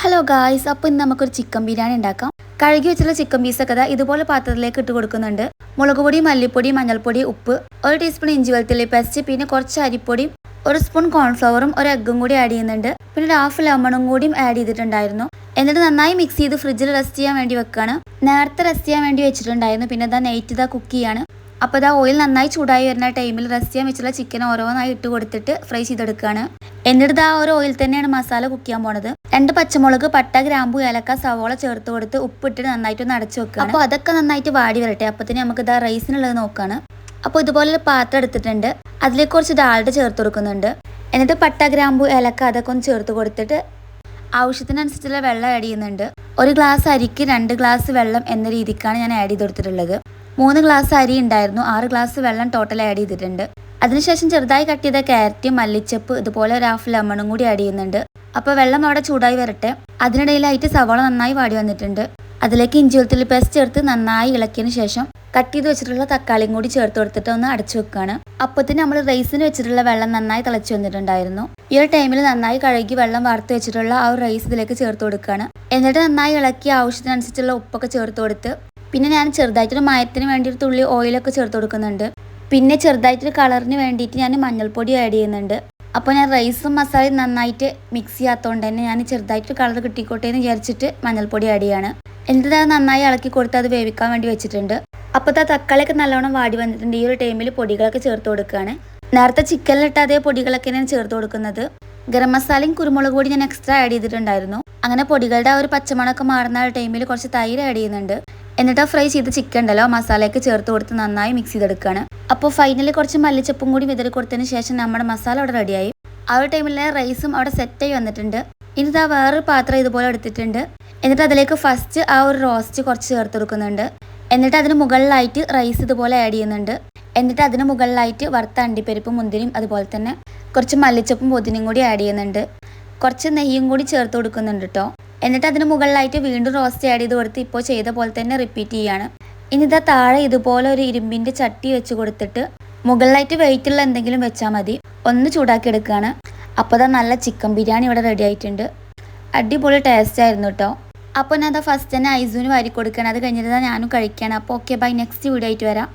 Hello guys അപ്പോൾ ഇന്ന് നമുക്കൊരു ചിക്കൻ ബിരിയാണി ഉണ്ടാക്കാം. കഴുകി വെച്ചുള്ള ചിക്കൻ പീസ് ഒക്കെ ഇതുപോലെ പാത്രത്തിലേക്ക് ഇട്ട് കൊടുക്കുന്നുണ്ട്. മുളക് പൊടി മല്ലിപ്പൊടി മഞ്ഞൾപ്പൊടി ഉപ്പ് ഒരു ടീസ്പൂൺ ഇഞ്ചി വെളുത്തുള്ളി പേസ്റ്റ് പിന്നെ കുറച്ച് അരിപ്പൊടിയും ഒരു സ്പൂൺ കോൺഫ്ലവറും ഒരു എഗ്ഗും കൂടി ആഡ് ചെയ്യുന്നുണ്ട്. പിന്നെ ഒരു ഹാഫ് ലെമണും കൂടിയും ആഡ് ചെയ്തിട്ടുണ്ടായിരുന്നു. എന്നിട്ട് നന്നായി മിക്സ് ചെയ്ത് ഫ്രിഡ്ജിൽ റെസ്റ്റ് ചെയ്യാൻ വേണ്ടി വെക്കുകയാണ് നേരത്തെ റെസ്റ്റ് ചെയ്യാൻ വേണ്ടി വെച്ചിട്ടുണ്ടായിരുന്നു. പിന്നെ ഇതാ നെയ്റ്റ് ഇതാ കുക്ക് ചെയ്യാണ്. അപ്പോൾ ഇതാ ഓയിൽ നന്നായി ചൂടായി വരുന്ന ടൈമിൽ റെസ്റ്റ് ചെയ്യാൻ വെച്ചുള്ള ചിക്കൻ ഓരോന്നായി ഇട്ട് കൊടുത്തിട്ട് ഫ്രൈ ചെയ്തെടുക്കുകയാണ് എന്നിട്ട് ആ ഒരു ഓയിൽ തന്നെയാണ് മസാല കുക്ക് ചെയ്യാൻ പോണത്. രണ്ട് പച്ചമുളക് പട്ട ഗ്രാമ്പു ഏലക്ക സവോള ചേർത്ത് കൊടുത്ത് ഉപ്പിട്ട് നന്നായിട്ട് ഒന്ന് അടച്ചു വെക്കുക അപ്പോൾ അതൊക്കെ നന്നായിട്ട് വാടി വരട്ടെ. അപ്പോൾ തന്നെ നമുക്ക് ഇതാ റൈസിനുള്ളത് നോക്കുകയാണ് അപ്പോൾ ഇതുപോലെ പാത്രം എടുത്തിട്ടുണ്ട്. അതിലേക്ക് കുറച്ച് ഡാൾഡ് ചേർത്ത് കൊടുക്കുന്നുണ്ട്. എന്നിട്ട് പട്ട ഗ്രാമ്പു ഏലക്ക അതൊക്കെ ഒന്ന് ചേർത്ത് കൊടുത്തിട്ട് ആവശ്യത്തിനനുസരിച്ചുള്ള വെള്ളം ആഡ് ചെയ്യുന്നുണ്ട്. ഒരു ഗ്ലാസ് അരിക്ക് രണ്ട് ഗ്ലാസ് വെള്ളം എന്ന രീതിക്കാണ് ഞാൻ ആഡ് ചെയ്ത് കൊടുത്തിട്ടുള്ളത്. മൂന്ന് ഗ്ലാസ് അരി ഉണ്ടായിരുന്നു. ആറ് ഗ്ലാസ് വെള്ളം ടോട്ടൽ ആഡ് ചെയ്തിട്ടുണ്ട്. അതിനുശേഷം ചെറുതായി കട്ട് ചെയ്ത ക്യാരറ്റ് മല്ലിച്ചപ്പ് ഇതുപോലെ ഒരു ഹാഫ് ലെമണും കൂടി ആഡ് ചെയ്യുന്നുണ്ട്. അപ്പോൾ വെള്ളം അവിടെ ചൂടായി വരട്ടെ. അതിനിടയിലായിട്ട് സവാള നന്നായി വാടി വന്നിട്ടുണ്ട്. അതിലേക്ക് ഇഞ്ചി വെളുത്തുള്ളി പേസ്റ്റ് ചേർത്ത് നന്നായി ഇളക്കിയതിന് ശേഷം കട്ട് ചെയ്ത് വെച്ചിട്ടുള്ള തക്കാളിയും കൂടി ചേർത്ത് കൊടുത്തിട്ട് ഒന്ന് അടച്ചു വെക്കുകയാണ് അപ്പത്തിന് നമ്മൾ റൈസിന് വെച്ചിട്ടുള്ള വെള്ളം നന്നായി തിളച്ചു വന്നിട്ടുണ്ടായിരുന്നു. ഈ ഒരു ടൈമിൽ നന്നായി കഴുകി വെള്ളം വാർത്ത് വെച്ചിട്ടുള്ള ആ ഒരു റൈസ് ഇതിലേക്ക് ചേർത്ത് കൊടുക്കുകയാണ് എന്നിട്ട് നന്നായി ഇളക്കി ആവശ്യത്തിനനുസരിച്ചുള്ള ഉപ്പൊക്കെ ചേർത്ത് കൊടുത്ത് പിന്നെ ഞാൻ ചെറുതായിട്ടൊരു മയത്തിന് വേണ്ടി ഒരു തുള്ളി ഓയിലൊക്കെ ചേർത്ത് കൊടുക്കുന്നുണ്ട്. പിന്നെ ചെറുതായിട്ടൊരു കളറിന് വേണ്ടിയിട്ട് ഞാൻ മഞ്ഞൾപ്പൊടി ആഡ് ചെയ്യുന്നുണ്ട്. അപ്പോൾ ഞാൻ റൈസും മസാലയും നന്നായിട്ട് മിക്സ് ചെയ്യാത്തതുകൊണ്ട് തന്നെ ഞാൻ ചെറുതായിട്ട് കളർ കിട്ടിക്കോട്ടെ എന്ന് വിചാരിച്ചിട്ട് മഞ്ഞൾപ്പൊടി ആഡ് ചെയ്യാണ്. എന്നിട്ട് അത് നന്നായി ഇളക്കി കൊടുത്ത് അത് വേവിക്കാൻ വേണ്ടി വെച്ചിട്ടുണ്ട്. അപ്പോൾ ആ തക്കാളിയൊക്കെ നല്ലോണം വാടി വന്നിട്ടുണ്ട്. ഈ ഒരു ടൈമിൽ പൊടികളൊക്കെ ചേർത്ത് കൊടുക്കുകയാണ് നേരത്തെ ചിക്കനിലിട്ട് അതേ പൊടികളൊക്കെ ഞാൻ ചേർത്ത് കൊടുക്കുന്നത്. ഗരം മസാലയും കുരുമുളക് പൊടി ഞാൻ എക്സ്ട്രാ ആഡ് ചെയ്തിട്ടുണ്ടായിരുന്നു. അങ്ങനെ പൊടികളുടെ ആ ഒരു പച്ചമണമൊക്കെ മാറുന്ന ടൈമിൽ കുറച്ച് തൈര് ആഡ് ചെയ്യുന്നുണ്ട്. എന്നിട്ട് ആ ഫ്രൈ ചെയ്ത ചിക്കൻ ഉണ്ടല്ലോ മസാലയൊക്കെ ചേർത്ത് കൊടുത്ത് നന്നായി മിക്സ് ചെയ്തെടുക്കുകയാണ് അപ്പോൾ ഫൈനലി കുറച്ച് മല്ലിച്ചപ്പും കൂടി വിതറി കൊടുത്തതിന് ശേഷം നമ്മുടെ മസാല അവിടെ റെഡിയായി ആ ഒരു ടൈമിൽ റൈസും അവിടെ സെറ്റായി വന്നിട്ടുണ്ട്. ഇനി ഇതാ വേറൊരു പാത്രം ഇതുപോലെ എടുത്തിട്ടുണ്ട്. എന്നിട്ട് അതിലേക്ക് ഫസ്റ്റ് ആ ഒരു റോസ്റ്റ് കുറച്ച് ചേർത്ത് കൊടുക്കുന്നുണ്ട്. എന്നിട്ട് അതിന് മുകളിലായിട്ട് റൈസ് ഇതുപോലെ ആഡ് ചെയ്യുന്നുണ്ട്. എന്നിട്ട് അതിന് മുകളിലായിട്ട് വറുത്ത അണ്ടിപ്പരിപ്പും മുന്തിരിയും അതുപോലെ തന്നെ കുറച്ച് മല്ലിച്ചപ്പും പൊതിനും കൂടി ആഡ് ചെയ്യുന്നുണ്ട്. കുറച്ച് നെയ്യും കൂടി ചേർത്ത് കൊടുക്കുന്നുണ്ട് കേട്ടോ എന്നിട്ട് അതിന് മുകളിലായിട്ട് വീണ്ടും റോസ്റ്റ് ആഡ് ചെയ്ത് കൊടുത്ത് ഇപ്പോൾ ചെയ്ത പോലെ തന്നെ റിപ്പീറ്റ് ചെയ്യാണ്. ഇനി ഇതാ താഴെ ഇതുപോലെ ഒരു ഇരുമ്പിന്റെ ചട്ടി വെച്ച് കൊടുത്തിട്ട് മുകളിലായിട്ട് വെയിറ്റ് ഉള്ള എന്തെങ്കിലും വെച്ചാൽ മതി. ഒന്ന് ചൂടാക്കി എടുക്കുകയാണ് അപ്പോൾ അതാ നല്ല ചിക്കൻ ബിരിയാണി ഇവിടെ റെഡി ആയിട്ടുണ്ട്. അടിപൊളി ടേസ്റ്റ് ആയിരുന്നു കേട്ടോ അപ്പോൾ ഞാൻ അതാ ഫസ്റ്റ് തന്നെ ഐസൂന് വാരി കൊടുക്കുകയാണ് അത് കഴിഞ്ഞിട്ട് ഞാനും കഴിക്കുകയാണ് അപ്പോൾ ഓക്കെ ബൈ നെക്സ്റ്റ് വീഡിയോ ആയിട്ട് വരാം.